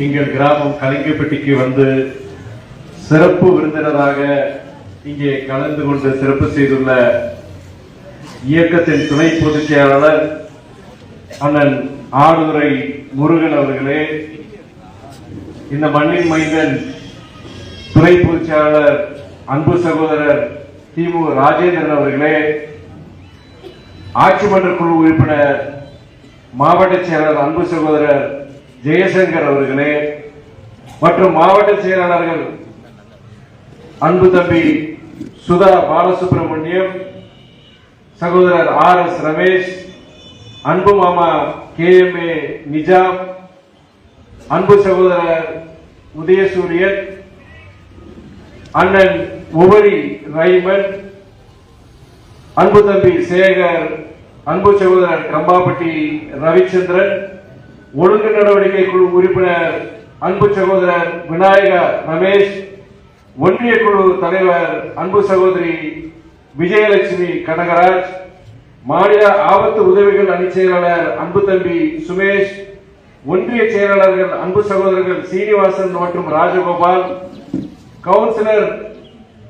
எங்கள் கிராமம் கலிங்கப்பட்டிக்கு வந்து சிறப்பு விருந்தினராக இங்கே கலந்து கொண்டு சிறப்பு செய்துள்ள இயக்கத்தின் துணை பொதுச் செயலாளர் அண்ணன் ஆடுதுறை முருகன் அவர்களே இந்த மண்ணின் மைந்தன் துணை பொதுச் செயலாளர் அன்பு சகோதரர் திமு ராஜேந்திரன் அவர்களே ஆட்சி மன்ற குழு உறுப்பினர் மாவட்ட செயலாளர் அன்பு சகோதரர் ஜெயசங்கர் அவர்களே மற்றும் மாவட்ட செயலாளர்கள் அன்பு தம்பி சுதா பாலசுப்ரமணியம் சகோதரர் ஆர் எஸ் ரமேஷ் அன்பு மாமா கே எம் ஏ நிஜாம் அன்பு சகோதரர் உதயசூரியன் அண்ணன் உபரி ரைமன் அன்பு தம்பி சேகர் அன்பு சகோதரர் கம்பாப்பட்டி ரவிச்சந்திரன் ஒழுங்கு நடவடிக்கை குழு உறுப்பினர் அன்பு சகோதரர் விநாயகா ரமேஷ் ஒன்றிய குழு தலைவர் அன்பு சகோதரி விஜயலட்சுமி கனகராஜ் மாநில ஆபத்து உதவிகள் அணி செயலாளர் அன்பு தம்பி சுமேஷ் ஒன்றிய செயலாளர்கள் அன்பு சகோதரர்கள் சீனிவாசன் மற்றும் ராஜகோபால் கவுன்சிலர்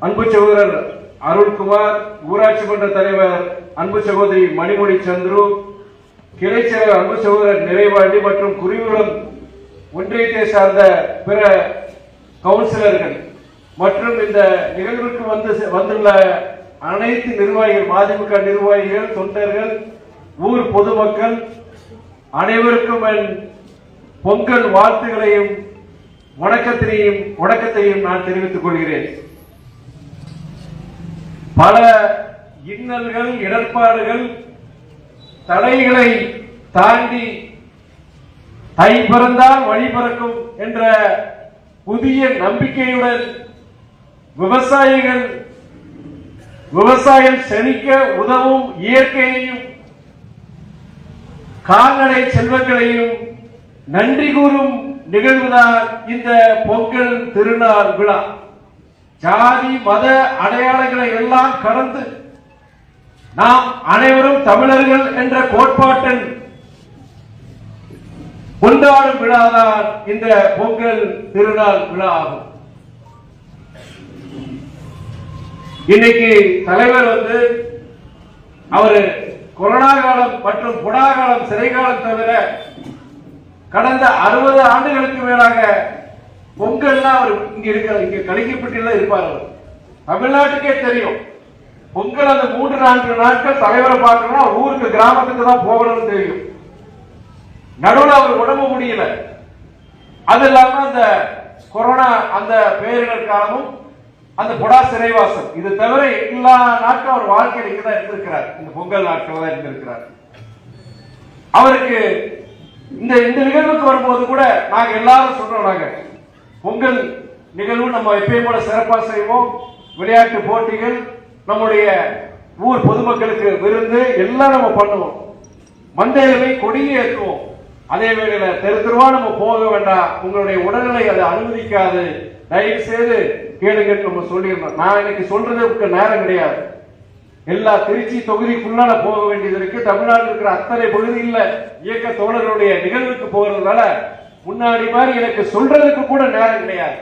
அன்பு சகோதரர் அருண்குமார் ஊராட்சி மன்ற தலைவர் அன்பு சகோதரி மணிமொழி சந்துரு கிளை அன்பு சகோதரர் நிறைவாண்டி மற்றும் குருவிகுளம் ஒன்றியத்தை சார்ந்த பிற கவுன்சிலர்கள் மற்றும் இந்த நிகழ்வுக்கு வந்து வந்துள்ள அனைத்து நிர்வாகிகள் மதிமுக நிர்வாகிகள் தொண்டர்கள் ஊர் பொதுமக்கள் அனைவருக்கும் என் பொங்கல் வாழ்த்துகளையும் வணக்கத்தினையும் வணக்கத்தையும் நான் தெரிவித்துக் கொள்கிறேன். பல இன்னல்கள் இடர்பாடுகள் தடைகளை தாண்டி தை பிறந்தால் வழி பிறக்கும் என்ற புதிய நம்பிக்கையுடன் விவசாயிகள் விவசாயம் செழிக்க உதவும் இயற்கையையும் கால்நடை செல்வங்களையும் நன்றி கூறும் நிகழ்வுதான் இந்த பொங்கல் திருநாள் விழா. ஜாதி மத அடையாளங்களை எல்லாம் கடந்து நாம் அனைவரும் தமிழர்கள் என்ற கோட்பாட்டின் கொண்டாடும் விழாதான் இந்த பொங்கல் திருநாள் விழா ஆகும். இன்னைக்கு தலைவர் வந்து அவர் கொரோனா காலம் மற்றும் புடா காலம் சிறை காலம் தவிர கடந்த அறுபது ஆண்டுகளுக்கு மேலாக பொங்கல்னா அவர் இங்க இருக்கிற இங்க கழிக்கப்பட்டு இருப்பார் அவர். தமிழ்நாட்டுக்கே தெரியும். பொங்கல் அந்த மூன்று நான்கு நாட்கள் தலைவரை பார்க்கணும்னா ஊருக்கு கிராமத்துக்கு தான் போகணும்னு தெரியும். நடுவில் அவர் உடம்பு முடியல. அது இல்லாம அந்த கொரோனா அந்த பேரிடர் காலமும் அந்த புடா சிறைவாசம் இது தவிர எல்லா நாட்களும் அவர் வாழ்க்கையில் இங்கதான் இருந்திருக்கிறார். இந்த பொங்கல் நாட்கள் தான் இருந்திருக்கிறார். அவருக்கு இந்த இந்த நிகழ்வுக்கு வரும்போது கூட நாங்க எல்லாரும் சொல்றோம் நாங்க பொங்கல் நிகழ்வு நம்ம எப்பயும் போல சிறப்பாக செய்வோம். விளையாட்டு போட்டிகள் நம்முடைய ஊர் பொதுமக்களுக்கு விருந்து எல்லாம் நம்ம பண்ணுவோம். மந்தையிலே கொடியை ஏற்றுவோம். அதே வேளையில தெரு தெருவா நம்ம போக வேண்டாம். உங்களுடைய உடல்நிலை அதை அனுமதிக்காது. தயவு செய்து கேளுங்க நம்ம சொல்லியிருந்தோம். நான் இன்னைக்கு சொல்றதுக்கு நேரம் கிடையாது. எல்லா திருச்சி தொகுதிக்குள்ளால போக வேண்டியது இருக்கு. தமிழ்நாட்டில் இருக்கிற அத்தனை பகுதியில் இயக்க தோழர்களுடைய நிகழ்வுக்கு போகிறதுனால முன்னாடி மாதிரி எனக்கு சொல்றதுக்கு கூட நேரம் கிடையாது.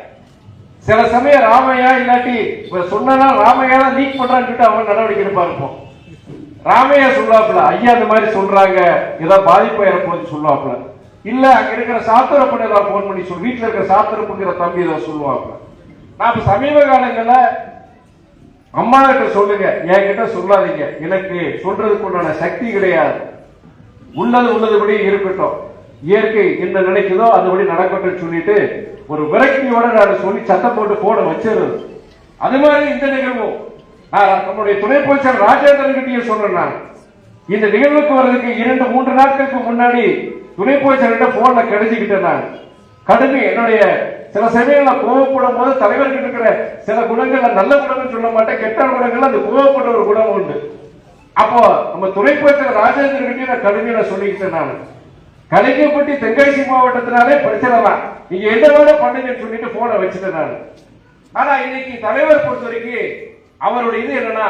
சில சமயம் ராமையா இல்லாட்டி சொன்னா ராமையா தான் லீக் பண்றான்னு சொல்லிட்டு அவங்க நடவடிக்கை எடுப்பாரு ராமையா சொல்லுவாப்புல ஐயா இந்த மாதிரி சொல்றாங்க. ஏதாவது பாதிப்பு ஏற்படுது சொல்லுவாப்புல. இல்ல அங்க இருக்கிற சாத்திரப்பன் ஏதாவது போன் பண்ணி சொல்லு. வீட்டுல இருக்கிற சாத்திரப்புங்கிற தம்பி ஏதாவது சொல்லுவாப்புல. நான் இப்ப சமீப காலங்கள்ல அம்மா கிட்ட சொல்லுங்க. என்கிட்ட சொல்லாதீங்க. எனக்கு சொல்றதுக்கு உண்டான சக்தி கிடையாது. உள்ளது உள்ளதுபடி இருக்கட்டும். இயற்கை என்ன நினைக்குதோ அதுபடி நடக்கட்டும் சொல்லிட்டு ஒரு விரக்தியோட நான் சொல்லி சத்தம் போட்டு போட வச்சிருந்தது. அது மாதிரி இந்த நிகழ்வும் நம்முடைய துணை பொதுச்செயலர் ராஜேந்திரன் கிட்டே சொல்றேன் நான். இந்த நிகழ்வுக்கு வர்றதுக்கு இரண்டு மூன்று நாட்களுக்கு முன்னாடி துணை பொதுச்செயலர்கிட்ட போன்ல கிடைச்சிக்கிட்டேன் நான். கடுமை. என்னுடைய சில சமயங்கள்ல கோவப்படும் போது தலைவர்கிட்ட இருக்கிற சில குணங்கள்ல நல்ல குணங்கள் சொல்ல மாட்டேன் கெட்ட குணங்கள் அந்த கோவப்பட்ட ஒரு குணம் உண்டு. அப்போ நம்ம துணை பொதுச்செயலர் ராஜேந்திரன் கிட்டே நான் கடுமையை நான் சொல்லிக்கிட்டேன் நான். கலிங்கப்பட்டி தென்காசி மாவட்டத்தினாலே பிரச்சனை தான் நீங்க என்ன வேலை பண்ணுங்கன்னு சொல்லிட்டு போனை வச்சுட்டேன் நான். ஆனா இன்னைக்கு தலைவர் பொறுத்த வரைக்கும் அவருடைய இது என்னன்னா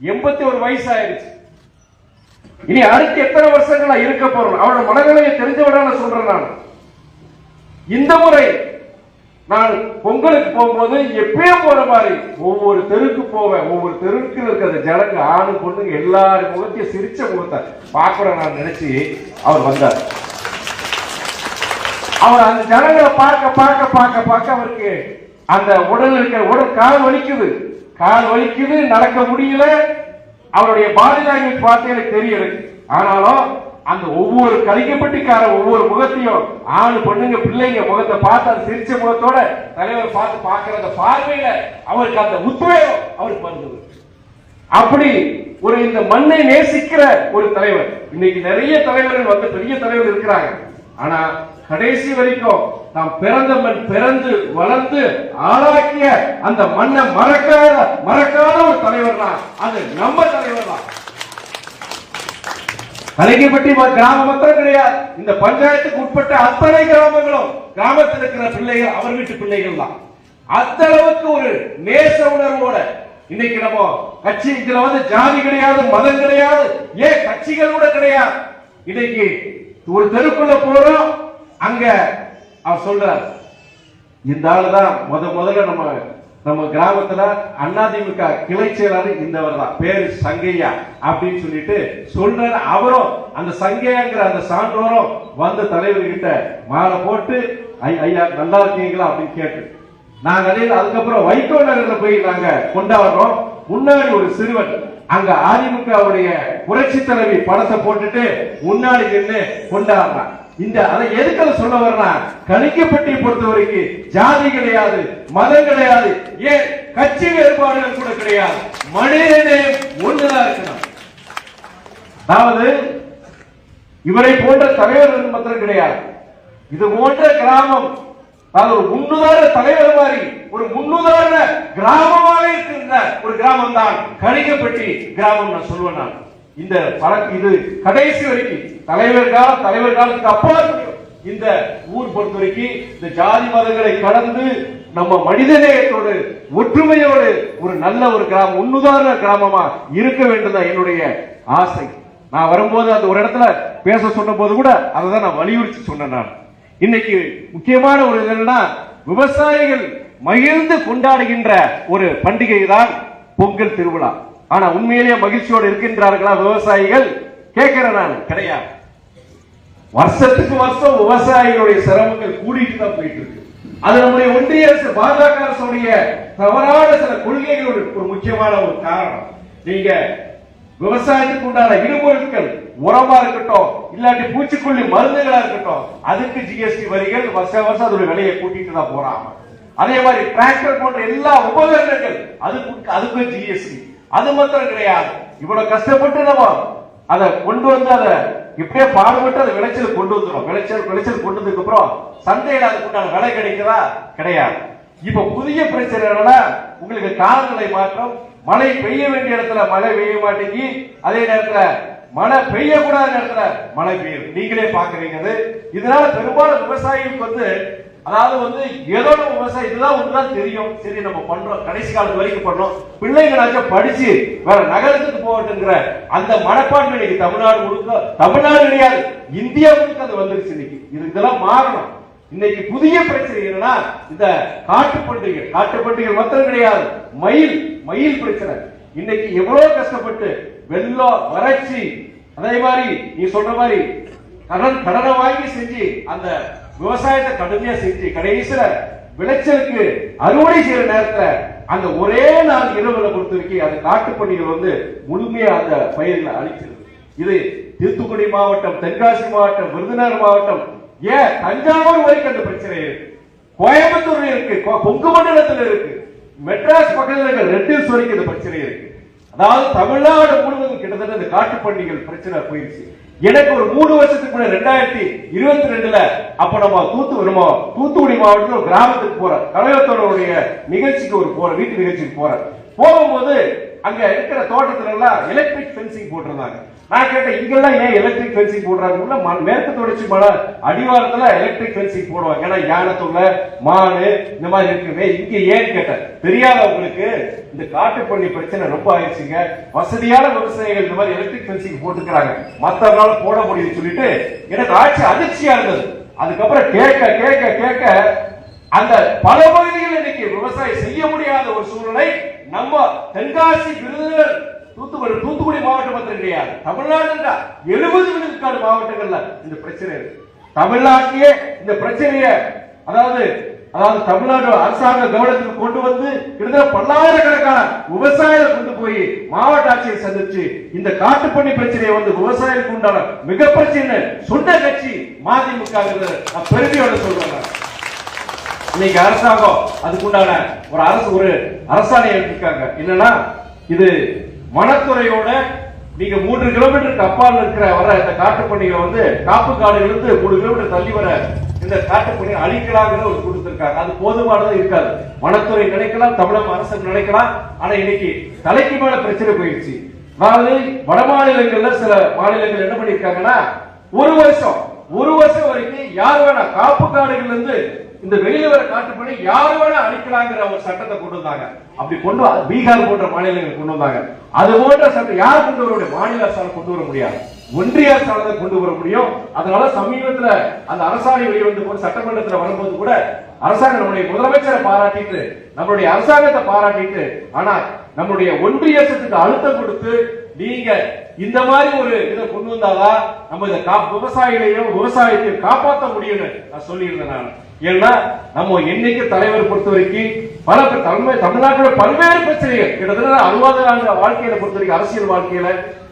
எண்பத்தி ஒரு வயசு ஆயிடுச்சு இனி அடுத்து எத்தனை வருஷங்களா இருக்க போறோம்? அவரோட மனநிலையை தெரிஞ்சவிட நான் சொல்றேன் நான். இந்த முறை நான் பொங்கலுக்கு போகும்போது எப்பயும் போற மாதிரி ஒவ்வொரு தெருக்கு போவேன். ஒவ்வொரு தெருக்கு இருக்கிற ஜனங்க ஆணு பொண்ணுங்க எல்லாரும் முகத்தையும் சிரிச்ச முகத்தை பார்க்குற நான் நினைச்சு அவர் வந்தார். அவர் அந்த ஜனங்களை பார்க்க பார்க்க பார்க்க பார்க்க அவருக்கு அந்த உடல் இருக்கிற உடல் கால் வலிக்குது. கால் வலிக்குது நடக்க முடியல. அவருடைய பாடி லாங்குவேஜ் பார்த்து எனக்கு தெரியல. ஆனாலும் அந்த ஒவ்வொரு கலிக்கப்பட்டிக்கார ஒவ்வொரு முகத்தையும் ஆணு பொண்ணுங்க பிள்ளைங்க முகத்தை பார்த்து அந்த சிரிச்ச முகத்தோட தலைவர் பார்த்து பார்க்கிற அந்த பார்வையில அவருக்கு அந்த உத்வேகம் அவருக்கு வந்தது. அப்படி ஒரு இந்த மண்ணை நேசிக்கிற ஒரு தலைவர். இன்னைக்கு நிறைய தலைவர்கள் வந்து பெரிய தலைவர் இருக்கிறாங்க. ஆனா கடைசி வரைக்கும் நாம் பிறந்த மண் பிறந்து வளர்ந்து ஆளாக்கிய அந்த மண்ணை மறக்காத மறக்காத ஒரு தலைவர் தான் அது நம்ம தலைவர் தான் கலைக்கப்பட்டி கிராம மக்களும் கிடையாது. இந்த பஞ்சாயத்துக்கு உட்பட்ட அத்தனை கிராமங்களும் கிராமத்தில் இருக்கிற பிள்ளைகள் அவர் வீட்டு பிள்ளைகள் தான். அந்த அளவுக்கு ஒரு நேச உணர்வோட இன்னைக்கு நம்ம கட்சி இதுல வந்து ஜாதி கிடையாது மதம் கிடையாது ஏன் கட்சிகள் கூட கிடையாது. இன்னைக்கு ஒரு தெருக்குள்ள போறோம். அங்க அவர் சொல்றார் இந்த ஆளு தான் முத முதல்ல நம்ம நம்ம கிராமத்துல அதிமுக கிளை செயலாளர் இந்தவர் தான். பேரு சங்கையா அப்படின்னு சொல்லிட்டு சொல்ற அவரும் அந்த சங்கையாங்கிற அந்த சான்றோரும் வந்து தலைவர்கிட்ட மாலை போட்டு ஐயா நல்லா இருக்கீங்களா? அப்படின்னு கேட்டு. நாங்க அதே அதுக்கப்புறம் வைகோ நகர்ல போய் நாங்க கொண்டாடுறோம். முன்னாடி ஒரு சிறுவன் அங்க அதிமுகவுடைய புரட்சி தலைவி படத்தை போட்டுட்டு முன்னாடி நின்று கொண்டாடுறான். இந்த அதை எதுக்கு சொல்ல வர்றா கணிக்கப்பட்டி பொறுத்த வரைக்கும் ஜாதி கிடையாது மதம் கிடையாது ஏன் கட்சி வேறுபாடுகள் கூட கிடையாது. மனிதனே ஒன்றுதான் இருக்கணும். அதாவது இவரை போன்ற தலைவர்கள் மாத்திரம் கிடையாது. இது போன்ற கிராமம் அது ஒரு முன்னுதாரண தலைவர் மாதிரி ஒரு முன்னுதாரண கிராமமாக இருக்கின்ற ஒரு கிராமம் தான் கணிக்கப்பட்டி கிராமம் நான் சொல்லுவேன் நான். இந்த பழக்க இது கடைசி வரைக்கும். தலைவர் காலம் தலைவர் காலத்துக்கு அப்பாற்பட்டு இந்த ஊர் பொறுத்த வரைக்கும் இந்த ஜாதி மதங்களை கடந்து நம்ம மனிதநேயத்தோடு ஒற்றுமையோடு ஒரு நல்ல ஒரு கிராமம் முன்னுதாரண கிராமமா இருக்க வேண்டும் தான் என்னுடைய ஆசை. நான் வரும்போது அந்த ஒரு இடத்துல பேச சொன்ன போது கூட அதை தான் நான் வலியுறுத்தி சொன்னேன் நான். இன்னைக்கு முக்கியமான ஒரு என்னன்னா விவசாயிகள் மகிழ்ந்து கொண்டாடுகின்ற ஒரு பண்டிகை தான் பொங்கல் திருவிழா. ஆனா உண்மையிலேயே மகிழ்ச்சியோடு இருக்கின்றார்களா விவசாயிகள்? கேட்கிறேன் நான். கிடையாது. வருஷத்துக்கு வருஷம் விவசாயிகளுடைய சிரமங்கள் கூடிட்டு தான் போயிட்டு இருக்கு அது நம்முடைய ஒன்றிய அரசு பாஜக அரசுடைய தவறான சில கொள்கைகளோட ஒரு முக்கியமான ஒரு காரணம். நீங்க விவசாயத்துக்கு உண்டான இடுபொருட்கள் உரமா இருக்கட்டும் இல்லாட்டி பூச்சிக்கொல்லி மருந்துகளா இருக்கட்டும் அதுக்கு ஜிஎஸ்டி வரிகள் வருஷம் வருஷம் அதோட விலையை கூட்டிட்டு தான் போறாங்க. அதே மாதிரி டிராக்டர் போன்ற எல்லா உபகரணங்கள் அதுக்கு அதுக்கு ஜிஎஸ்டி அது மாத்திரம் கிடையாது. இவ்வளவு கஷ்டப்பட்டு நம்ம அதை கொண்டு வந்து அதை இப்படியே பாடுபட்டு அதை விளைச்சல் கொண்டு வந்துடும் விளைச்சல் விளைச்சல் கொண்டு வந்ததுக்கு அப்புறம் சந்தையில அதுக்குண்டான விலை கிடைக்குதா கிடையாது. இப்ப புதிய பிரச்சனை என்னன்னா உங்களுக்கு காலநிலை மாற்றம் மழை பெய்ய வேண்டிய இடத்துல மழை பெய்ய மாட்டேங்கி அதே நேரத்துல மழை பெய்யக்கூடாத நேரத்துல மழை பெய்யும். நீங்களே பாக்குறீங்க அது. இதனால பெரும்பாலும் விவசாயிகளுக்கு வந்து அதாவது வந்து ஏதோ நம்ம விவசாயம் இதுதான் ஒண்ணுதான் தெரியும். சரி நம்ம பண்றோம். கடைசி காலத்து வரைக்கும் பண்றோம். பிள்ளைங்களாச்சும் படிச்சு வேற நகரத்துக்கு போகட்டுங்கிற அந்த மனப்பான்மை இன்னைக்கு தமிழ்நாடு முழுக்க தமிழ்நாடு கிடையாது. இந்தியா முழுக்க அது வந்துருச்சு இன்னைக்கு. இது இதெல்லாம் மாறணும். இன்னைக்கு புதிய பிரச்சனை என்னன்னா இந்த காட்டு பண்டிகை காட்டு பண்டிகை மாத்திரம் கிடையாது. மயில் மயில் பிரச்சனை. இன்னைக்கு எவ்வளவு கஷ்டப்பட்டு வெள்ளம் வறட்சி அதே மாதிரி நீ சொல்ற மாதிரி கடன் கடனை வாங்கி செஞ்சு அந்த விவசாயத்தை கடுமையா செஞ்சு கடைசியில விளைச்சலுக்கு அறுவடை செய்யற நேரத்துல அந்த ஒரே நாள் இரவுல பொறுத்தவரைக்கும் அந்த காட்டு வந்து முழுமையா அந்த பயிர்களை அழிச்சிருது. இது தூத்துக்குடி மாவட்டம் தென்காசி மாவட்டம் விருதுநகர் மாவட்டம். ஏன்? தஞ்சாவூர் வரைக்கும் அந்த பிரச்சனை இருக்கு. கோயம்புத்தூர்ல இருக்கு. கொங்கு மண்டலத்தில் இருக்கு. மெட்ராஸ் பக்கத்தில் இருக்க ரெட்டில்ஸ் வரைக்கும் இந்த பிரச்சனை இருக்கு. அதாவது தமிழ்நாடு முழுவதும் கிட்டத்தட்ட இந்த காட்டுப்பண்டிகள் பிரச்சனை போயிருச்சு. எனக்கு ஒரு மூணு வருஷத்துக்கு முன்னாடி ரெண்டாயிரத்தி இருபத்தி ரெண்டுல அப்ப நம்ம தூத்துக்குடி நம்ம தூத்துக்குடி மாவட்டத்தில் ஒரு கிராமத்துக்கு போறேன் கலையத்தோடைய நிகழ்ச்சிக்கு ஒரு போற வீட்டு நிகழ்ச்சிக்கு போறேன் போகும்போது அங்க இருக்கிற தோட்டத்துல எல்லாம் எலக்ட்ரிக் ஃபென்சிங் போட்டிருந்தாங்க. நான் கேட்டேன் இங்கெல்லாம் ஏன் எலக்ட்ரிக் ஃபென்சிங் போடுறாங்க? ம- மேற்கு தொடர்ச்சி மலை அடிவாரத்துல எலக்ட்ரிக் ஃபென்சிங் போடுவாங்க. ஏன்னா யானை தொல்லை மானு இந்த மாதிரி இருக்குமே. இங்க ஏன் கேட்டேன் தெரியாதவங்களுக்கு இந்த காட்டுப்பள்ளி பிரச்சனை ரொம்ப ஆயிடுச்சுங்க. வசதியான விவசாயிகள் இந்த மாதிரி எலக்ட்ரிக் ஃபென்சிங் போட்டுக்கிறாங்க. மத்தவங்களால போட முடியும்னு சொல்லிட்டு எனக்கு ஆட்சி அதிர்ச்சியா இருந்தது. அதுக்கப்புறம் கேட்க கேட்க கேட்க அந்த பல பகுதிகளில் இன்னைக்கு விவசாயம் செய்ய முடியாத ஒரு சூழ்நிலை நம்ம தென்காசி விருதுநகர் தூத்துக்குடி தூத்துக்குடி மாவட்டம் மாத்திரம் கிடையாது தமிழ்நாடு எழுபது விழுக்காடு மாவட்டங்கள்ல இந்த பிரச்சனை இருக்கு. தமிழ்நாட்டிலே இந்த பிரச்சனைய அதாவது அதாவது தமிழ்நாடு அரசாங்க கவனத்துக்கு கொண்டு வந்து கிட்டத்தட்ட பல்லாயிரக்கணக்கான விவசாயிகள் கொண்டு போய் மாவட்ட ஆட்சியை சந்திச்சு இந்த காட்டுப்பண்ணி பிரச்சனையை வந்து விவசாயிகளுக்கு உண்டான மிக பிரச்சனை சொந்த கட்சி மதிமுக பெருமையோட சொல்றாங்க இன்னைக்கு அரசாங்கம் அதுக்குண்டான ஒரு அரசு ஒரு அரசாணை எடுத்திருக்காங்க என்னன்னா இது வனத்துறையோட நீங்க மூன்று கிலோமீட்டருக்கு அப்பால் இருக்கிற வர இந்த காட்டுப்பணிகளை வந்து காப்பு காடுகள் மூணு கிலோமீட்டர் தள்ளி வர இந்த காட்டுப்பணி அழிக்கலாங்கிற ஒரு கொடுத்திருக்காங்க அது போதுமானதா இருக்காது. வனத்துறை நினைக்கலாம் தமிழக அரசு நினைக்கலாம். ஆனா இன்னைக்கு தலைக்கு மேல பிரச்சனை போயிடுச்சு அதாவது வட மாநிலங்கள்ல சில மாநிலங்கள் என்ன பண்ணிருக்காங்கன்னா ஒரு வருஷம் ஒரு வருஷம் வரைக்கும் யார் வேணா காப்பு காடுகள்ல இருந்து இந்த வெளியில வர காட்டுப்பணி யார் வேணா அழிக்கலாங்கிற ஒரு சட்டத்தை கொண்டு வந்தாங்க. அப்படி கொண்டு பீகார் போன்ற மாநிலங்கள் கொண்டு வந்தாங்க. அது போன்ற சட்டம் யார் கொண்டு வர முடியும்? மாநில அரசால் கொண்டு வர முடியாது. ஒன்றிய அரசால் தான் கொண்டு வர முடியும். அதனால சமீபத்துல அந்த அரசாணை வெளிவந்து போது சட்டமன்றத்துல வரும்போது கூட அரசாங்கம் நம்முடைய முதலமைச்சரை பாராட்டிட்டு நம்மளுடைய அரசாங்கத்தை பாராட்டிட்டு ஆனா நம்முடைய ஒன்றிய அரசுக்கு அழுத்தம் கொடுத்து நீங்க இந்த மாதிரி ஒரு இதை கொண்டு வந்தாதான் நம்ம இதை கா- விவசாயிகளையும் விவசாயத்தையும் காப்பாற்ற முடியும்னு நான் சொல்லியிருந்தேன் நான். ஏன்னா நம்ம என்னைக்கு தலைவர் பொறுத்த வரைக்கும் பல தலைமை தமிழ் தமிழ்நாட்டில் பல்வேறு பிரச்சனைகள். கிட்டத்தட்ட அறுபது ஆண்டு வாழ்க்கையில பொறுத்த வரைக்கும் அரசியல் வாழ்க்கையில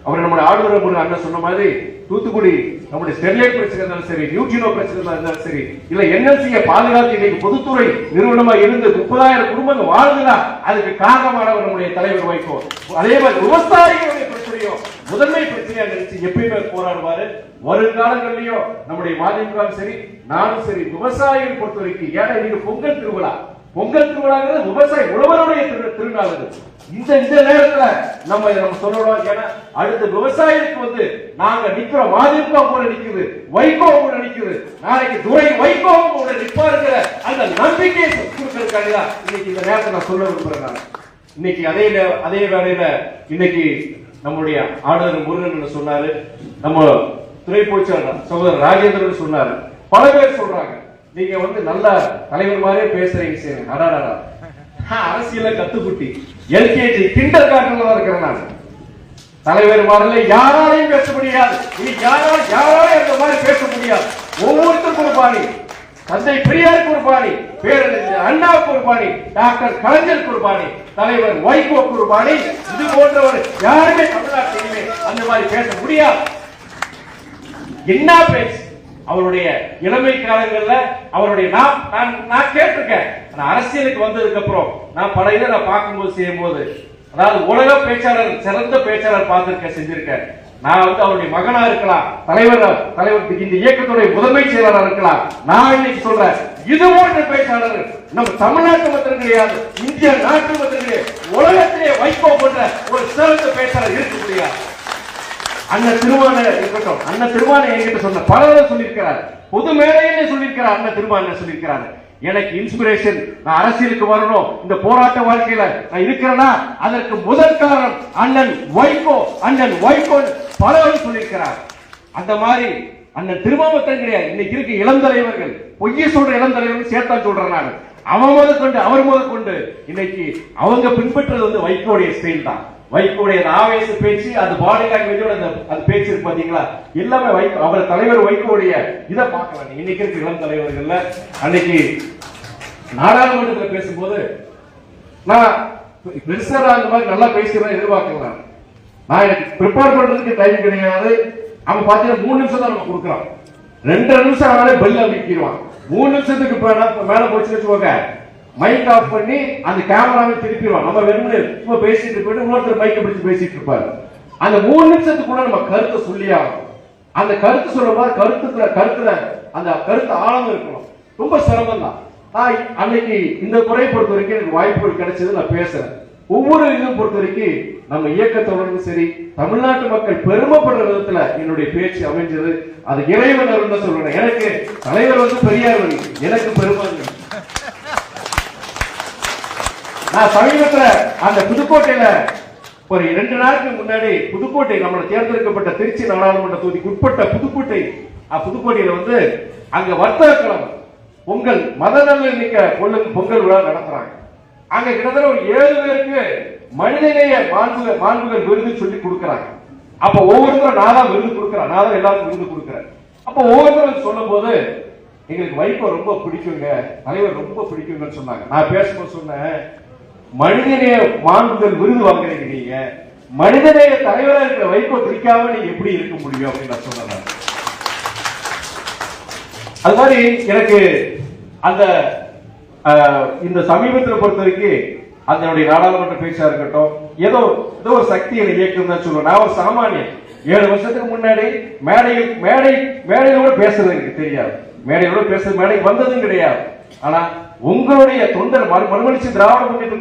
அவர் நம்முடைய ஆளுநர் முருகன் அண்ணன் சொன்ன மாதிரி தூத்துக்குடி நம்முடைய ஸ்டெர்லைட் பிரச்சனை இருந்தாலும் சரி நியூட்ரினோ பிரச்சனை இருந்தாலும் சரி இல்ல என்எல்சியை பாதுகாத்து இன்னைக்கு பொதுத்துறை நிறுவனமா இருந்து முப்பதாயிரம் குடும்பங்கள் வாழ்ந்துனா அதுக்கு காரணமானவர் நம்முடைய தலைவர் வைக்கும் அதே மாதிரி விவசாயிகளுடைய பிரச்சனையும் முதன்மை பிரச்சனையா நினைச்சு எப்பயுமே போராடுவாரு. வருங்காலங்கள்லயும் நம்முடைய மதிமுக சரி நானும் சரி விவசாயிகள் பொறுத்த வரைக்கும் ஏன்னா இது பொங்கல் திருவிழா. பொங்கல் திருவிழாங்கிறது விவசாய உழவருடைய திருநாள் இது இந்த இந்த நேரத்துல நம்ம இதை நம்ம சொல்லணும். ஏன்னா அடுத்த விவசாயத்துக்கு வந்து நாங்க நிக்கிறோம் மதிமுக கூட நிக்குது வைகோ கூட நிக்குது. நாளைக்கு துறை வைகோ கூட நிப்பாருங்கிற அந்த நம்பிக்கையை கொடுக்கறதுக்காக இன்னைக்கு இந்த நேரத்தை நான் சொல்ல விரும்புறேன் இன்னைக்கு அதே அதே வேலையில இன்னைக்கு நம்முடைய ஆளுநர் முருகன் சொன்னாரு நம்ம துறை பொதுச்செயலாளர் சகோதரர் ராஜேந்திரன் சொன்னாரு. பல பேர் சொல்றாங்க. நீங்க வந்து நல்ல தலைவர் மாதிரியே பேசுறீங்க சரி அடாடா அரசியல கத்துக்குட்டி. எல்கேஜி கிண்டர் காட்டுல இருக்கிறேன் நான். தலைவர் மாதிரில யாராலையும் பேச முடியாது. இனி யாரால் யாராலையும் அந்த மாதிரி பேச முடியாது. ஒவ்வொருத்தருக்கும் ஒரு பாணி. தந்தை பெரியாருக்கு ஒரு பாணி. பேரறிஞர் அண்ணாவுக்கு ஒரு பாணி. டாக்டர் கலைஞருக்கு ஒரு பாணி. தலைவர் வைகோக்கு ஒரு பாணி. இது போன்றவர் யாருமே தமிழ்நாட்டிலுமே அந்த மாதிரி பேச முடியாது. என்ன பேச்சு? அவருடைய இளமை காலங்கள்ல அவருடைய நான் நான் நான் கேட்டிருக்கேன். நான் அரசியலுக்கு வந்ததுக்கு அப்புறம் நான் பல இதை நான் பார்க்கும்போது செய்யும் போது அதாவது உலக பேச்சாளர் சிறந்த பேச்சாளர் பார்த்திருக்கேன் செஞ்சிருக்கேன். நான் வந்து அவருடைய மகனா இருக்கலாம் தலைவர் தலைவர் இந்த இயக்கத்துடைய முதன்மை செயலாளர் இருக்கலாம். நான் இன்னைக்கு சொல்றேன் இது போன்ற பேச்சாளர் நம்ம தமிழ்நாட்டு மாத்திரம் கிடையாது இந்திய நாட்டு மாத்திரம் கிடையாது உலகத்திலே வைகோ போன்ற ஒரு சிறந்த பேச்சாளர் இருக்க முடியாது. அண்ணன் திருமான இருக்கட்டும். அண்ணன் திருமான என்கிட்ட சொன்ன பல சொல்லியிருக்கிறார். பொது மேடையிலே சொல்லியிருக்கிறார். அண்ணன் திருமான சொல்லியிருக்கிறாரு. எனக்கு இன்ஸ்பிரேஷன் நான் அரசியலுக்கு வரணும். இந்த போராட்ட வாழ்க்கையில நான் இருக்கிறேன்னா அதற்கு முதல் காரணம் அண்ணன் வைகோ. அண்ணன் வைகோ பலரும் சொல்லியிருக்கிறார். அந்த மாதிரி அண்ணன் திருமாவத்தன் கிடையாது இன்னைக்கு இருக்க இளம் தலைவர்கள் பொய்ய சொல்ற இளம் தலைவர்கள் சேர்த்தா சொல்றேன் நான். அவன் முதல் கொண்டு அவர் முதல் கொண்டு இன்னைக்கு அவங்க பின்பற்றுறது வந்து வைகோடைய ஸ்டைல் தான். வைகோடைய ஆவேச பேச்சு அது பாடி லாங்குவேஜோட அந்த அந்த பேச்சு இருக்கு பாத்தீங்களா? எல்லாமே வைகோ அவர் தலைவர் வைகோடைய இதை பார்க்கலாம் இன்னைக்கு இருக்க இளம் தலைவர்கள்ல அன்னைக்கு நாடாளுமன்றத்தில் பேசும்போது நான் பெருசா அந்த மாதிரி நல்லா பேசுறேன் எதிர்பார்க்கலாம் நான் எனக்கு ப்ரிப்பேர் பண்றதுக்கு டைம் கிடையாது. அவன் பாத்தீங்கன்னா மூணு நிமிஷம் தான் நம்ம கொடுக்குறான். ரெண்டரை நிமிஷம் அவனே பெல் அமைக்கிடுவான். மூணு நிமிஷத்துக்கு மேல மேல போச்சு வச்சுக்கோங்க. மைக் ஆஃப் பண்ணி அந்த கேமராவை திருப்பிடுவான். நம்ம வெறும் சும்மா பேசிட்டு போயிட்டு இன்னொருத்தர் மைக்கை பிடிச்சு பேசிட்டு இருப்பாரு. அந்த மூணு நிமிஷத்துக்குள்ள நம்ம கருத்தை சொல்லி ஆகணும். அந்த கருத்து சொல்லும் போது கருத்துக்குள்ள கருத்துல அந்த கருத்து ஆழம் இருக்கணும். ரொம்ப சிரமம் தான் நான் அன்னைக்கு இந்த குறை பொறுத்த வரைக்கும் எனக்கு வாய்ப்புகள் கிடைச்சது நான் பேசுறேன். ஒவ்வொரு இதுவும் பொறுத்த வரைக்கும் நம்ம இயக்கத்தோடும் சரி தமிழ்நாட்டு மக்கள் பெருமைப்படுற விதத்துல என்னுடைய பேச்சு அமைஞ்சது. அது இறைவன் சொல்றேன். எனக்கு தலைவர் வந்து பெரியார் எனக்கு பெருமை நான் சமீபத்தில் அந்த புதுக்கோட்டையில ஒரு இரண்டு நாளுக்கு முன்னாடி புதுக்கோட்டை நம்மளை தேர்ந்தெடுக்கப்பட்ட திருச்சி நாடாளுமன்ற தொகுதிக்கு உட்பட்ட புதுக்கோட்டை அஹ், புதுக்கோட்டையில வந்து அங்க வர்த்தக கழகம் பொங்கல் மத நல்லிக்க பொங்கல் பொங்கல் விழா நடத்துறாங்க. அங்க கிட்டத்தட்ட ஒரு ஏழு பேருக்கு மனிதநேய மாண்புகள் மாண்புகள் விருது சொல்லி கொடுக்குறாங்க. அப்ப ஒவ்வொருத்தரும் நான் தான் விருது கொடுக்குறேன். நான் தான் எல்லாருக்கும் விருது கொடுக்குறேன். அப்ப ஒவ்வொருத்தரும் சொல்லும் போது எங்களுக்கு வைகோ ரொம்ப பிடிக்குங்க. தலைவர் ரொம்ப பிடிக்குங்கன்னு சொன்னாங்க. நான் பேசும்போது சொன்னேன் மனிதநேய மாண்புகள் விருது வாங்குறீங்க மனிதனே மனிதநேய தலைவரா இருக்கிற வைகோ பிடிக்காம நீங்க எப்படி இருக்க முடியும் அப்படின்னு நான் சொன்னேன் அது மாதிரி எனக்கு அந்த இந்த சமீபத்தில் பொறுத்த வரைக்கும் அதனுடைய நாடாளுமன்ற பேச்சா இருக்கட்டும் ஏதோ ஏதோ ஒரு சக்தி என்னை இயக்கம் தான் சொல்லுவேன். நான் ஒரு சாமானியன். ஏழு வருஷத்துக்கு முன்னாடி மேடையில் மேடை மேடையில கூட பேசுறது எனக்கு தெரியாது. மேடையோட பேசுறது மேடைக்கு வந்ததும் கிடையாது. ஆனா உங்களுடைய தொண்டர் மறுமணிச்சு திராவிட முன்னேற்ற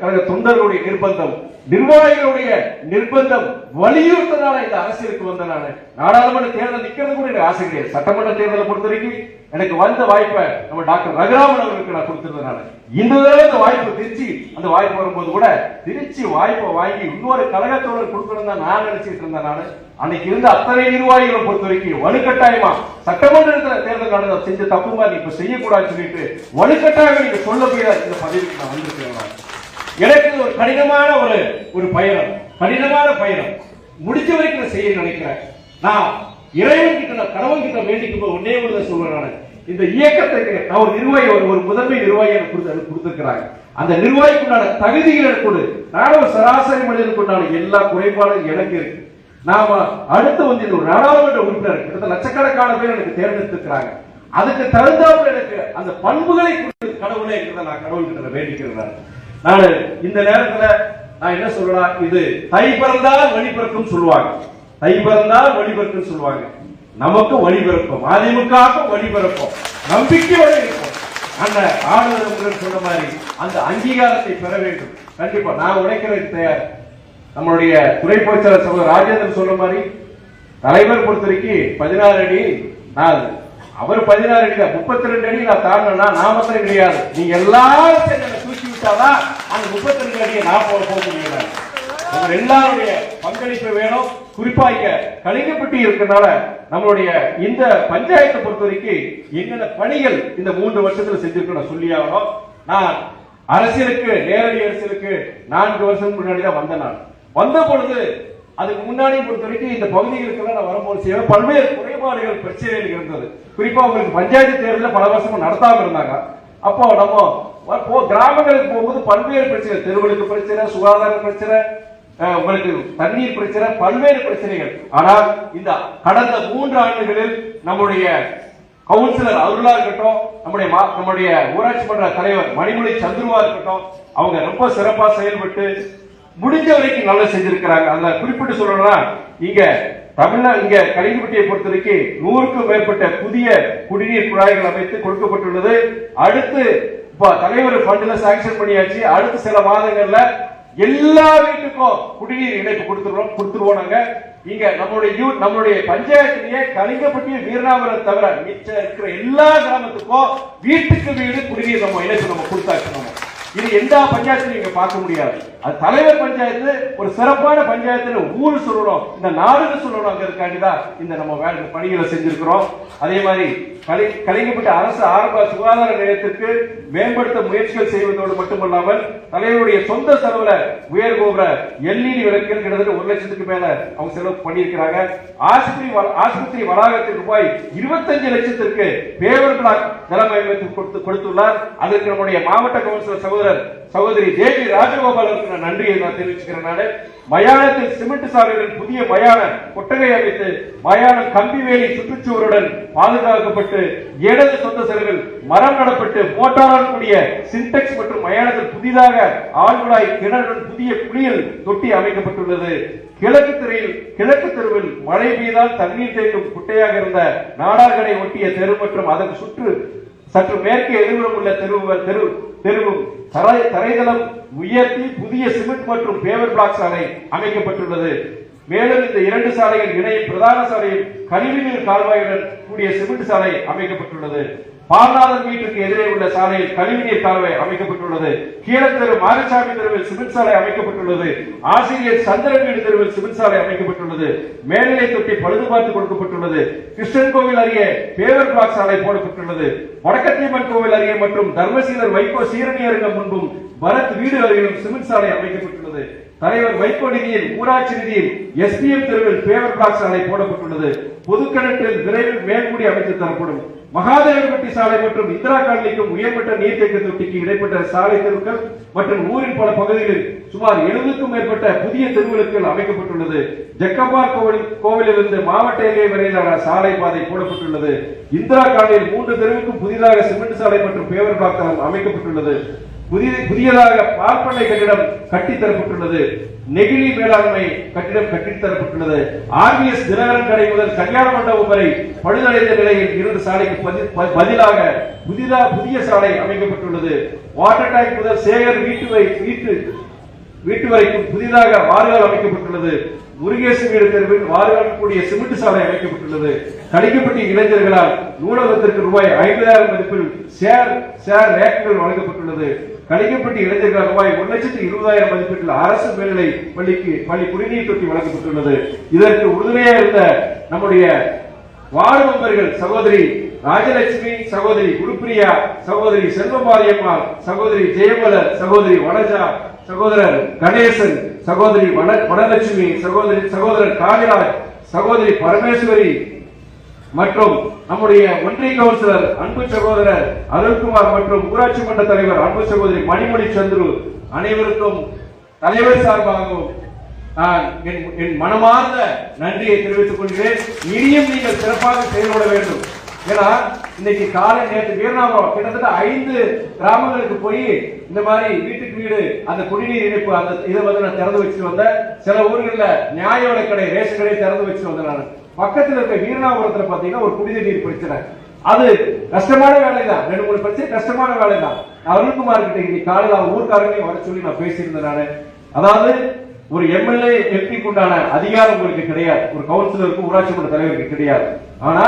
கழக தொண்டர்களுடைய நிர்பந்தம். நிர்வாகிகளுடைய நிர்பந்தம் வலியுறுத்தனால இந்த அரசியலுக்கு வந்த நான். நாடாளுமன்ற தேர்தல் நிக்கிறது கூட எனக்கு ஆசை கிடையாது. சட்டமன்ற தேர்தலை பொறுத்த வரைக்கும் எனக்கு வந்த வாய்ப்பை நம்ம டாக்டர் ரகுராமன் அவர்களுக்கு நான் கொடுத்திருந்தனால இந்த தடவை இந்த வாய்ப்பு திருச்சி அந்த வாய்ப்பு வரும்போது கூட திருச்சி வாய்ப்பை வாங்கி இன்னொரு கழகத்தோடு கொடுக்கணும் தான் நான் நினைச்சிட்டு இருந்தேன் நான். அன்னைக்கு இருந்த அத்தனை நிர்வாகிகளை பொறுத்த வரைக்கும் வலுக்கட்டாயமா சட்டமன்றத்தில் தேர்தல் நடந்த செஞ்ச தப்புமா நீ இப்ப செய்யக்கூடாதுன்னு சொல்லிட்டு வலுக்கட்டாயமா நீங்க சொல்ல போய் இந்த பதவிக்கு நான் வந்திருக்கிறேன் நான். எனக்கு ஒரு கடினமான ஒரு ஒரு பயணம். கடினமான பயணம். முடிஞ்ச வரைக்கும் நான் செய்ய நினைக்கிறேன். நான் இறைவன் கிட்ட நான் கடவுள் கிட்ட வேண்டிக்கும் போது ஒன்னே ஒன்று சொல்றேன் நான். இந்த இயக்கத்துக்கு நான் ஒரு நிர்வாகி ஒரு ஒரு முதன்மை நிர்வாகி எனக்கு கொடுத்து கொடுத்துருக்கிறாங்க கொடுத்திருக்கிறாங்க. அந்த நிர்வாகிக்குண்டான தகுதிகள் எனக்கு கொடு. நான் ஒரு சராசரி மனிதனுக்குண்டான எல்லா குறைபாடும் எனக்கு இருக்கு. நாம அடுத்து வந்து ஒரு நாடாளுமன்ற உறுப்பினர் கிட்டத்தட்ட லட்சக்கணக்கான பேர் எனக்கு தேர்ந்தெடுத்துக்கிறாங்க அதுக்கு தகுந்தாப்புல எனக்கு அந்த பண்புகளை கொடுத்து கடவுளே இருக்கிறத நான் கடவுள் கிட்ட வேண்டிக்கிறேன் நான் இந்த நேரத்துல நான் என்ன சொல்லலாம் இது தை பிறந்தால் வழிபிறக்கும் சொல்லுவாங்க. தை பிறந்தால் வழிபிறக்கும் சொல்லுவாங்க. நமக்கும் வழிபிறக்கும் அதிமுகவும் அதிமுகவுக்கும் வழி பிறக்கும். நம்பிக்கையோட இருக்கும். அந்த ஆளுநர் சொன்ன மாதிரி அந்த அங்கீகாரத்தை பெற வேண்டும். கண்டிப்பா நான் உழைக்கிறது தயார். நம்மளுடைய துறை பொதுச்செயலர் சகோதரர் ராஜேந்திரன் சொன்ன மாதிரி தலைவர் பொறுத்தவரைக்கு பதினாறு அடி நான் அவர் பதினாறு அடி தான். முப்பத்தி ரெண்டு அடி நான் தாண்டனா நான் மாத்திரம் கிடையாது. நீங்க எல்லாரும் சேர்ந்து விட்டாதான் அந்த முப்பத்தி ரெண்டு அடியை நான் போக போக முடியல. உங்க எல்லாருடைய பங்களிப்பு வேணும். குறிப்பா இங்க கலிங்கப்பட்டி இருக்கனால நம்மளுடைய இந்த பஞ்சாயத்தை பொறுத்த வரைக்கும் என்னென்ன பணிகள் இந்த மூன்று வருஷத்துல செஞ்சிருக்கோம் நான் சொல்லி ஆகணும். நான் அரசியலுக்கு நேரடி அரசியலுக்கு நான்கு வருஷம் முன்னாடி தான் வந்தேன் நான். வந்த பொழுது அதுக்கு முன்னாடி பொறுத்த வரைக்கும் இந்த பகுதிகளுக்கெல்லாம் நான் வரும்போது செய்ய பல்வேறு குறைபாடுகள் பிரச்சனைகள் இருந்தது. குறிப்பா உங்களுக்கு பஞ்சாயத்து தேர்தலில் பல வருஷமும் நடத்தாம இருந்தாங்க. அப்போ நம்ம கிராமங்களுக்கு போகும்போது பல்வேறு பிரச்சனை தெருவுகளுக்கு பிரச்சனை சுகாதார பிரச்சனை உங்களுக்கு தண்ணீர் பிரச்சனை பல்வேறு பிரச்சனைகள். ஆனால் இந்த கடந்த மூன்று ஆண்டுகளில் நம்முடைய கவுன்சிலர் அருளா இருக்கட்டும் நம்முடைய மா- நம்முடைய ஊராட்சி மன்ற தலைவர் மணிமொழி சந்துருவா இருக்கட்டும் அவங்க ரொம்ப சிறப்பா செயல்பட்டு முடிஞ்ச வரைக்கும் நல்லா செஞ்சிருக்கிறாங்க. அதுல குறிப்பிட்டு சொல்லணும்னா இங்க தமிழ்நாடு இங்க கலிங்குப்பட்டியை பொறுத்த வரைக்கும் நூறுக்கும் மேற்பட்ட புதிய குடிநீர் குழாய்கள் அமைத்து கொடுக்கப்பட்டுள்ளது. அடுத்து இப்போ தலைவர் ஃபண்ட்ல சாங்ஷன் பண்ணியாச்சு. அடுத்த சில மாதங்கள்ல எல்லா வீட்டுக்கும் குடிநீர் இணைப்பு கொடுத்துருவோம் கொடுத்துருவோம் நாங்க. இங்க நம்மளுடைய யூ- நம்மளுடைய பஞ்சாயத்திலேயே கலிங்கப்பட்டிய வீரநாபுரம் தவிர மிச்சம் இருக்கிற எல்லா கிராமத்துக்கும் வீட்டுக்கு வீடு குடிநீர் நம்ம இணைப்பு நம்ம கொடுத்தாச்சு நம்ம இது எந்த பஞ்சாயத்துலையும் நீங்க பார்க்க முடியாது. அது தலைவர் பஞ்சாயத்து ஒரு சிறப்பான பஞ்சாயத்துல ஊர் சொல்லணும் இந்த நாடுன்னு சொல்லணுங்கிறதுக்காண்டி தான் இந்த நம்ம வேலை பணிகளை செஞ்சிருக்கிறோம். அதே மாதிரி கலை கலைஞப்பட்ட அரசு ஆரம்ப சுகாதார நிலையத்திற்கு மேம்படுத்த முயற்சிகள் செய்வதோடு மட்டுமல்லாமல் தலைவருடைய சொந்த செலவுல உயர் கோபுர எல்இடி விளக்குகள் கிட்டத்தட்ட ஒரு லட்சத்துக்கு மேல அவங்க செலவு பண்ணியிருக்கிறாங்க. ஆஸ்பத்திரி வ- ஆஸ்பத்திரி வளாகத்திற்கு ரூபாய் இருபத்தஞ்சு லட்சத்திற்கு பேவர் பிளாக் நிலமயமைத்து கொடுத்து கொடுத்துள்ளார். அதற்கு நம்முடைய மாவட்ட கவுன்சிலர் சகோதரர் சகோதரர் சகோதரி தேவி பி நான் நன்றியை நான் தெரிவிச்சுக்கிறேன் நானு. மயானத்தில் சிமெண்ட் சாலைகளில் புதிய மயான கொட்டகை அமைத்து மயானம் கம்பிவேலி சுற்றுச்சுவருடன் பாதுகாக்கப்பட்டு இடது சொந்த செலவில் மரம் நடப்பட்டு மோட்டாரால் கூடிய சின்டெக்ஸ் மற்றும் மயானத்தில் புதிதாக ஆழ்குழாய் கிணறுடன் புதிய குளியல் தொட்டி அமைக்கப்பட்டுள்ளது கிழக்கு திரையில் கிழக்கு தெருவில் மழை பெய்தால் தண்ணீர் தேங்கும் குட்டையாக இருந்த நாடார்கடை ஒட்டிய தெரு மற்றும் அதன் சுற்று சற்று மேற்கே எதிர்வரும் உள்ள தெரு தெரு தெருவும் தரை தரைதளம் உயர்த்தி புதிய சிமெண்ட் மற்றும் பேவர் பிளாக் சாலை அமைக்கப்பட்டுள்ளது. மேலும் இந்த இரண்டு சாலைகள் இணையும் பிரதான சாலையில் கழிவுநீர் கால்வாயுடன் கூடிய சிமெண்ட் சாலை அமைக்கப்பட்டுள்ளது. பாலநாதன் வீட்டுக்கு எதிரே உள்ள சாலையில் கழிவுநீர் கால்வாய் அமைக்கப்பட்டுள்ளது. கீழத்தெரு மாரசாமி தெருவில் சிமெண்ட் சாலை அமைக்கப்பட்டுள்ளது. ஆசிரியர் சந்திரன் வீடு தெருவில் சிமெண்ட் சாலை அமைக்கப்பட்டுள்ளது. மேல்நிலை தொட்டி பழுது பார்த்து கொடுக்கப்பட்டுள்ளது. கிருஷ்ணன் கோவில் அருகே பேவர் பிளாக் சாலை போடப்பட்டுள்ளது. வடக்கத்தீமன் கோவில் அருகே மற்றும் தர்மசீலர் வைகோ சீரணியரங்கம் முன்பும் பரத் வீடு அருகிலும் சிமெண்ட் சாலை அமைக்கப்பட்டுள்ளது. தலைவர் வைகோ நிதியில் ஊராட்சி நிதியில் எஸ்பிஎம் தெருவில் பேவர் பிளாக் சாலை போடப்பட்டுள்ளது. பொதுக்கிணற்றில் விரைவில் மேல்முடி அமைத்து தரப்படும். மகாதேவன்பட்டி சாலை மற்றும் இந்திரா காலனிக்கும் உயர்மட்ட நீர்த்தேக்க தொட்டிக்கு இடைப்பட்ட சாலை தெருக்கள் மற்றும் ஊரின் பல பகுதிகளில் சுமார் எழுபதுக்கும் மேற்பட்ட புதிய தெருவிளக்குகள் அமைக்கப்பட்டுள்ளது. ஜக்கம்பார் கோவில் கோவிலிருந்து மாவட்ட எல்லை வரையிலான சாலை பாதை போடப்பட்டுள்ளது. இந்திரா காலனியில் மூன்று தெருவுக்கும் புதிதாக சிமெண்ட் சாலை மற்றும் பேவர் பிளாக் அமைக்கப்பட்டுள்ளது. புதிய புதியதாக பார்ப்பனை கட்டிடம் கட்டித்தரப்பட்டுள்ளது நெகிழி மேலாண்மை கட்டிடம் கட்டித்தரப்பட்டுள்ளது ஆர்பிஎஸ் தினகரன் கடை முதல் கல்யாண மண்டபம் வரை பழுதடைந்த நிலையில் இரண்டு சாலைக்கு பதி- பதிலாக புதிதாக புதிய சாலை அமைக்கப்பட்டுள்ளது. வாட்டர் டேங்க் முதல் சேகர் வீட்டு வீட்டு வீட்டு வரைக்கும் புதிதாக வாறுகால் அமைக்கப்பட்டுள்ளது. முருகேசு வீடு தெருவில் வாறுகால் கூடிய சிமெண்ட் சாலை அமைக்கப்பட்டுள்ளது. கடிக்கப்பட்டி இளைஞர்களால் நூலகத்திற்கு ரூபாய் ஐம்பதாயிரம் மதிப்பில் சேர் சேர் ரேக்குகள் வழங்கப்பட்டுள்ளது. கடிக்கப்பட்டி இளைஞர்கள் ரூபாய் ஒரு லட்சத்தி இருபதாயிரம் மதிப்பீட்டில் அரசு மேல்நிலை பள்ளிக்கு பள்ளி குடிநீர் தொட்டி வழங்கப்பட்டுள்ளது. இதற்கு உறுதுணையாக இருந்த நம்முடைய வார்டு மெம்பர்கள் சகோதரி ராஜலட்சுமி சகோதரி குருப்பிரியா சகோதரி செல்வமாரியம்மாள் சகோதரி ஜெயமலர் சகோதரி வனஜா சகோதரர் கணேசன் சகோதரி வன வனலட்சுமி சகோதரி சகோதரர் காவிராஜ் சகோதரி பரமேஸ்வரி மற்றும் நம்முடைய ஒன்றிய கவுன்சிலர் அன்பு சகோதரர் அருள்குமார் மற்றும் ஊராட்சி மன்ற தலைவர் அன்பு சகோதரி மணிமணி சந்துரு அனைவருக்கும் தலைவர் சார்பாகவும் நான் என் மனமார்ந்த நன்றியை தெரிவித்துக் கொள்கிறேன். இனியும் நீங்கள் சிறப்பாக செயல்பட வேண்டும். ஏன்னா இன்னைக்கு காலை நேற்று வீரநாபுரம் கிட்டத்தட்ட ஐந்து கிராமங்களுக்கு போய் இந்த மாதிரி வீட்டுக்கு வீடு அந்த குடிநீர் இணைப்பு அந்த இதை வந்து நான் திறந்து வச்சுட்டு வந்தேன். சில ஊர்களில் நியாய விலை கடை ரேஷன் கடை திறந்து வச்சுட்டு வந்தேன் நான். பக்கத்தில் இருக்க வீரநாபுரத்துல பாத்தீங்கன்னா ஒரு குடிநீர் நீர் பிரச்சனை. அது கஷ்டமான வேலை தான் ரெண்டு மூணு பிரச்சனை கஷ்டமான வேலை தான் அருண்குமார் கிட்ட இன்னைக்கு காலையில் அவர் ஊர்க்காரங்களையும் வர சொல்லி நான் பேசியிருந்தேன் நான். அதாவது ஒரு எம்எல்ஏ எம்பிக்கு உண்டான அதிகாரம் உங்களுக்கு கிடையாது. ஒரு கவுன்சிலருக்கு ஊராட்சி மன்ற தலைவருக்கு கிடையாது. ஆனா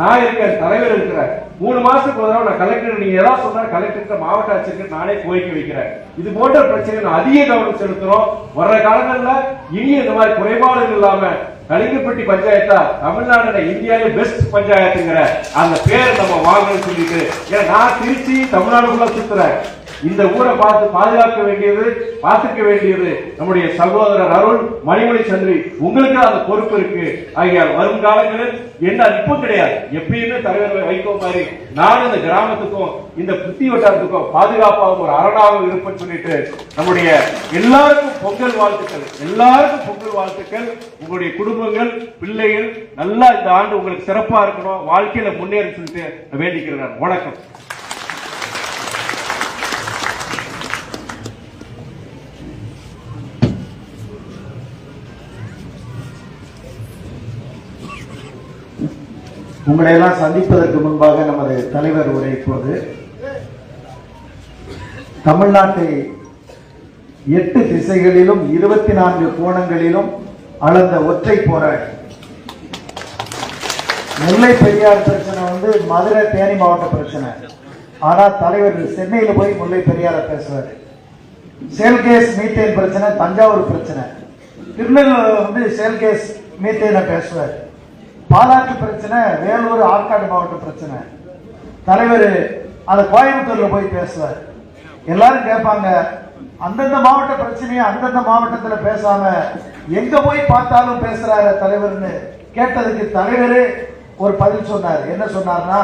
நான் இருக்கேன் தலைவர் இருக்கிறேன் மூணு மாசத்துக்கு ஒரு தடவை நான் கலெக்டர் நீங்க ஏதாவது சொன்னா கலெக்டர் மாவட்ட ஆட்சியருக்கு நானே கோரிக்கை வைக்கிறேன். இது போன்ற பிரச்சனை நான் அதிக கவனம் செலுத்துறோம். வர்ற காலங்களில் இனி இந்த மாதிரி குறைபாடுகள் இல்லாம கலிங்கப்பட்டி பஞ்சாயத்தா தமிழ்நாடு இந்தியாவிலே பெஸ்ட் பஞ்சாயத்துங்கிற அந்த பேரை நம்ம வாங்கணும்னு சொல்லிட்டு ஏன்னா நான் திருச்சி தமிழ்நாடு ஃபுல்லா சுத்துறேன். இந்த ஊரை பார்த்து பாதுகாக்க வேண்டியது பார்த்துக்க வேண்டியது நம்முடைய சகோதரர் அருள் மணிமணி சந்திரி. உங்களுக்கு அந்த பொறுப்பு இருக்கு. ஆகியால் வரும் காலங்களில் என்ன இப்ப கிடையாது. எப்பயுமே தலைவர் வைக்கோ மாதிரி நான் இந்த கிராமத்துக்கும் இந்த புத்தி வட்டாரத்துக்கும் பாதுகாப்பாகவும் ஒரு அரணாகவும் இருப்பேன்னு சொல்லிட்டு நம்முடைய எல்லாருக்கும் பொங்கல் வாழ்த்துக்கள். எல்லாருக்கும் பொங்கல் வாழ்த்துக்கள். உங்களுடைய குடும்பங்கள் பிள்ளைகள் நல்லா இந்த ஆண்டு உங்களுக்கு சிறப்பா இருக்கணும். வாழ்க்கையில முன்னேறி சொல்லிட்டு வேண்டிக்கிறேன். வணக்கம். உங்களை எல்லாம் சந்திப்பதற்கு முன்பாக நமது தலைவர் உரை இப்போது. தமிழ்நாட்டை எட்டு திசைகளிலும் இருபத்தி நான்கு கோணங்களிலும் அளந்த ஒற்றை போராடி நெல்லை பெரியார் பிரச்சனை வந்து மதுரை தேனி மாவட்ட பிரச்சனை. ஆனா தலைவர் சென்னையில் போய் முல்லை பெரியார பேசுவார். சேல்கேஸ் மீத்தேன் பிரச்சனை தஞ்சாவூர் பிரச்சனை. திருநெல்வேலி வந்து சேல்கேஸ் மீத்தேனை பேசுவார். பாலாற்று பிரச்சனை வேலூர் ஆற்காடு மாவட்ட பிரச்சனை. தலைவர் அதை கோயம்புத்தூர்ல போய் பேசுவார். எல்லாரும் கேட்பாங்க அந்தந்த மாவட்ட பிரச்சனையை அந்தந்த மாவட்டத்தில் பேசாம எங்க போய் பார்த்தாலும் பேசுறாரு தலைவர்னு கேட்டதுக்கு தலைவரே ஒரு பதில் சொன்னார். என்ன சொன்னார்னா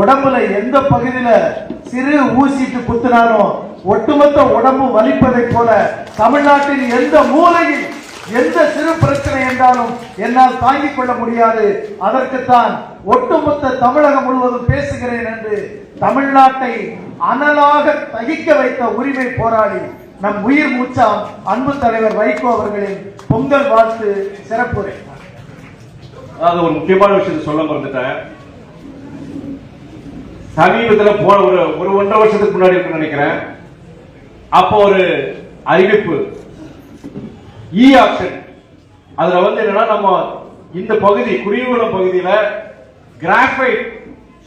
உடம்புல எந்த பகுதியில சிறு ஊசிட்டு குத்தினாலும் ஒட்டுமொத்த உடம்பு வலிப்பதை போல தமிழ்நாட்டின் எந்த மூலையில் எந்த சிறு பிரச்சனை என்றாலும் என்னால் தாங்கிக் கொள்ள முடியாது. அதற்குத்தான் ஒட்டுமொத்த தமிழகம் முழுவதும் பேசுகிறேன் என்று தமிழ்நாட்டை அனலாக தகிக்க வைத்த உரிமை போராளி நம் உயிர் மூச்சாம் அன்பு தலைவர் வைகோ அவர்களின் பொங்கல் வாழ்த்து சிறப்புரை. அதாவது ஒரு முக்கியமான விஷயத்தை சொல்ல மறந்துட்டேன். சமீபத்தில் போன ஒரு ஒரு ஒன்றரை வருஷத்துக்கு முன்னாடி நினைக்கிறேன். அப்போ ஒரு அறிவிப்பு E இ ஆப்ஷன் அதுல வந்து என்னன்னா நம்ம இந்த பகுதி குடியுலம் பகுதியில கிராஃபைட்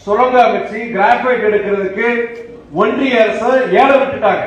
சுரங்க அமைச்சு கிராஃபைட் எடுக்கிறதுக்கு ஒன்றிய அரசு ஏழை விட்டுட்டாங்க